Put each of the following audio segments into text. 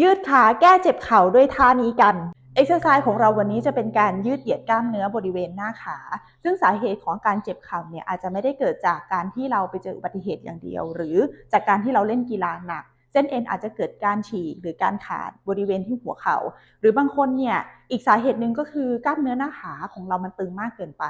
ยืดขาแก้เจ็บเข่าด้วยท่านี้กันเอ็กซ์ไซส์ของเราวันนี้จะเป็นการยืดเหยียดกล้ามเนื้อบริเวณหน้าขา ซึ่งสาเหตุของการเจ็บเข่าเนี่ยอาจจะไม่ได้เกิดจากการที่เราไปเจออุบัติเหตุอย่างเดียว หรือจากการที่เราเล่นกีฬาหนัก เส้นเอ็นอาจจะเกิดการฉีกหรือการขาดบริเวณที่หัวเขา่า หรือบางคนเนี่ยอีกสาเหตุหนึ่งก็คือกล้ามเนื้อหน้าขาของเรามันตึงมากเกินไป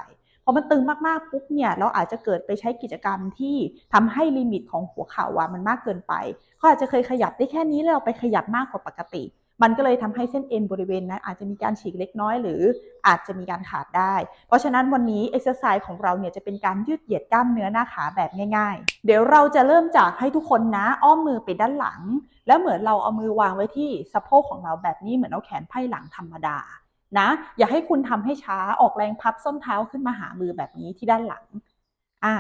พอมันตึงมากๆปุ๊บเนี่ยเราอาจจะเกิดไปใช้กิจกรรมที่ทำให้ลิมิตของหัวเข่าว่ามันมากเกินไปเขาอาจจะเคยขยับได้แค่นี้แล้วเราไปขยับมากกว่าปกติ มันก็เลยทำให้เส้นเอ็นบริเวณนั้นอาจจะมีการฉีกเล็กน้อย หรืออาจจะมีการขาดได้ เพราะฉะนั้นวันนี้เอ็กซ์ไซส์ของเราเนี่ยจะเป็นการยืดเหยียดกล้ามเนื้อหน้าขาแบบง่ายๆ เดี๋ยวเราจะเริ่มจากให้ทุกคนนะอ้อมมือไปด้านหลัง แล้วเหมือนเราเอามือวางไว้ที่สะโพกของเราแบบนี้เหมือนเอาแขนไพ่หลังธรรมดานะอย่าให้คุณทำให้ช้าออกแรงพับส้นเท้าขึ้นมาหามือแบบนี้ที่ด้านหลังอ่า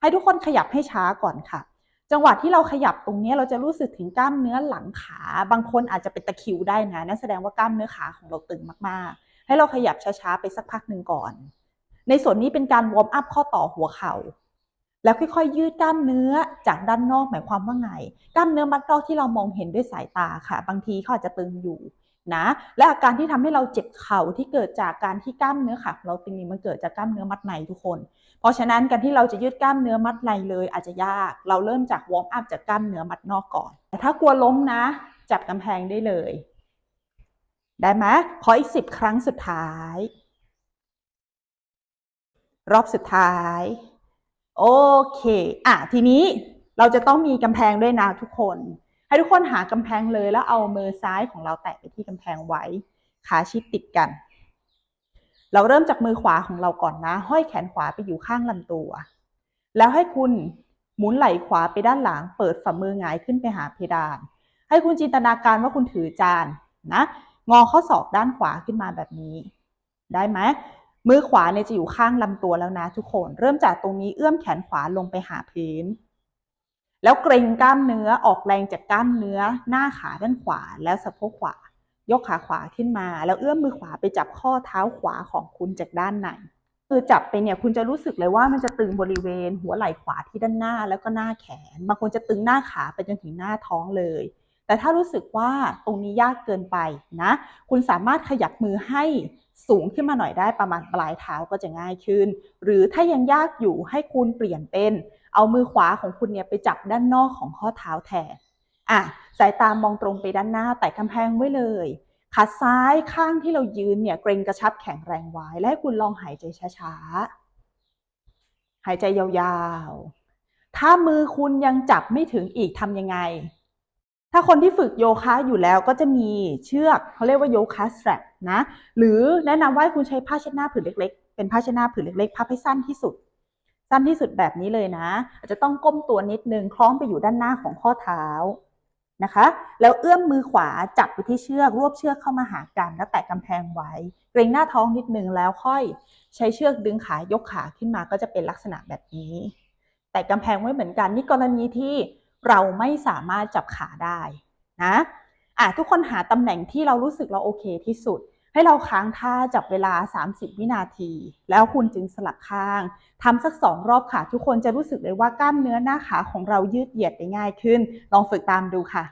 ให้ทุกคนขยับให้ช้าก่อนค่ะ จังหวะที่เราขยับตรงนี้เราจะรู้สึกถึงกล้ามเนื้อหลังขา บางคนอาจจะเป็นตะคิวได้นะนั่นแสดงว่ากล้ามเนื้อขาของเราตึงมากๆ ให้เราขยับช้าๆไปสักพักหนึ่งก่อน ในส่วนนี้เป็นการวอร์มอัพข้อต่อหัวเข่าแล้วค่อยๆยืดกล้ามเนื้อจากด้านนอกหมายความว่าไง กล้ามเนื้อมัดนอกที่เรามองเห็นด้วยสายตาค่ะ บางทีเขาอาจจะตึงอยู่ นะและอาการที่ทำให้เราเจ็บเข่าที่เกิดจากการที่กล้ามเนื้อขาเราตึงนี้มันเกิดจากกล้ามเนื้อมัดในทุกคน เพราะฉะนั้นการที่เราจะยืดกล้ามเนื้อมัดในเลยอาจจะยาก เราเริ่มจากวอร์มอัพจากกล้ามเนื้อมัดนอกก่อน แต่ถ้ากลัวล้มนะ จับกำแพงได้เลย ได้ไหมขออีกสิบครั้งสุดท้าย รอบสุดท้าย โอเค อะทีนี้เราจะต้องมีกำแพงด้วยนะทุกคน ให้ทุกคนหากำแพงเลยแล้วเอามือซ้ายของเราแตะไปที่กำแพงไว้ ขาชิดติดกัน เราเริ่มจากมือขวาของเราก่อนนะ ห้อยแขนขวาไปอยู่ข้างลำตัว แล้วให้คุณหมุนไหล่ขวาไปด้านหลัง เปิดฝ่ามือหงายขึ้นไปหาเพดาน ให้คุณจินตนาการว่าคุณถือจานนะ งอข้อศอกด้านขวาขึ้นมาแบบนี้ ได้ไหมมือขวาเนี่ยจะอยู่ข้างลำตัวแล้วนะทุกคน เริ่มจากตรงนี้เอื้อมแขนขวาลงไปหาพื้น แล้วเกรงกล้ามเนื้อออกแรงจากกล้ามเนื้อหน้าขาด้านขวาแล้วสะโพกขวา ยกขาขวาขึ้นมา แล้วเอื้อมมือขวาไปจับข้อเท้าขวาของคุณจากด้านในคือจับไปเนี่ยคุณจะรู้สึกเลยว่ามันจะตึงบริเวณ หัวไหล่ขวาที่ด้านหน้าแล้วก็หน้าแขนบางคนจะตึงหน้าขาไปจนถึงหน้าท้องเลย แต่ถ้ารู้สึกว่าตรงนี้ยากเกินไปนะคุณสามารถขยับมือให้สูงขึ้นมาหน่อยได้ประมาณปลายเท้าก็จะง่ายขึ้น หรือถ้ายังยากอยู่ให้คุณเปลี่ยนเป็น เอามือขวาของคุณเนี่ยไปจับด้านนอกของข้อเท้าแทนอะสายตามองตรงไปด้านหน้าแต่กำแพงไว้เลยขาซ้ายข้างที่เรายืนเนี่ยเกรงกระชับแข็งแรงไว้ และให้คุณลองหายใจช้าๆ หายใจยาวๆ ถ้ามือคุณยังจับไม่ถึงอีกทำยังไง ถ้าคนที่ฝึกโยคะอยู่แล้วก็จะมีเชือกเขาเรียกว่าโยคะสแตรปนะ หรือแนะนำว่าคุณใช้ผ้าเช็ดหน้าผืนเล็กๆ เป็นผ้าเช็ดหน้าผืนเล็กๆพับให้สั้นที่สุด สั้นที่สุดแบบนี้เลยนะ อาจจะต้องก้มตัวนิดนึงคล้องไปอยู่ด้านหน้าของข้อเท้านะคะ แล้วเอื้อมมือขวาจับไปที่เชือกรวบเชือกเข้ามาหากันแล้วแตะกำแพงไว้ เกรงหน้าท้องนิดนึงแล้วค่อยใช้เชือกดึงขายกขาขึ้นมาก็จะเป็นลักษณะแบบนี้ แต่กำแพงไว้เหมือนกันนี่กรณีที่เราไม่สามารถจับขาได้นะอะทุกคนหาตำแหน่งที่เรารู้สึกเราโอเคที่สุด ให้เราค้างท่าจับเวลา 30 วินาที แล้วคุณจึงสลับข้างทำสักสองรอบค่ะ ทุกคนจะรู้สึกเลยว่ากล้ามเนื้อหน้าขาของเรายืดเหยียดได้ง่ายขึ้น ลองฝึกตามดูค่ะ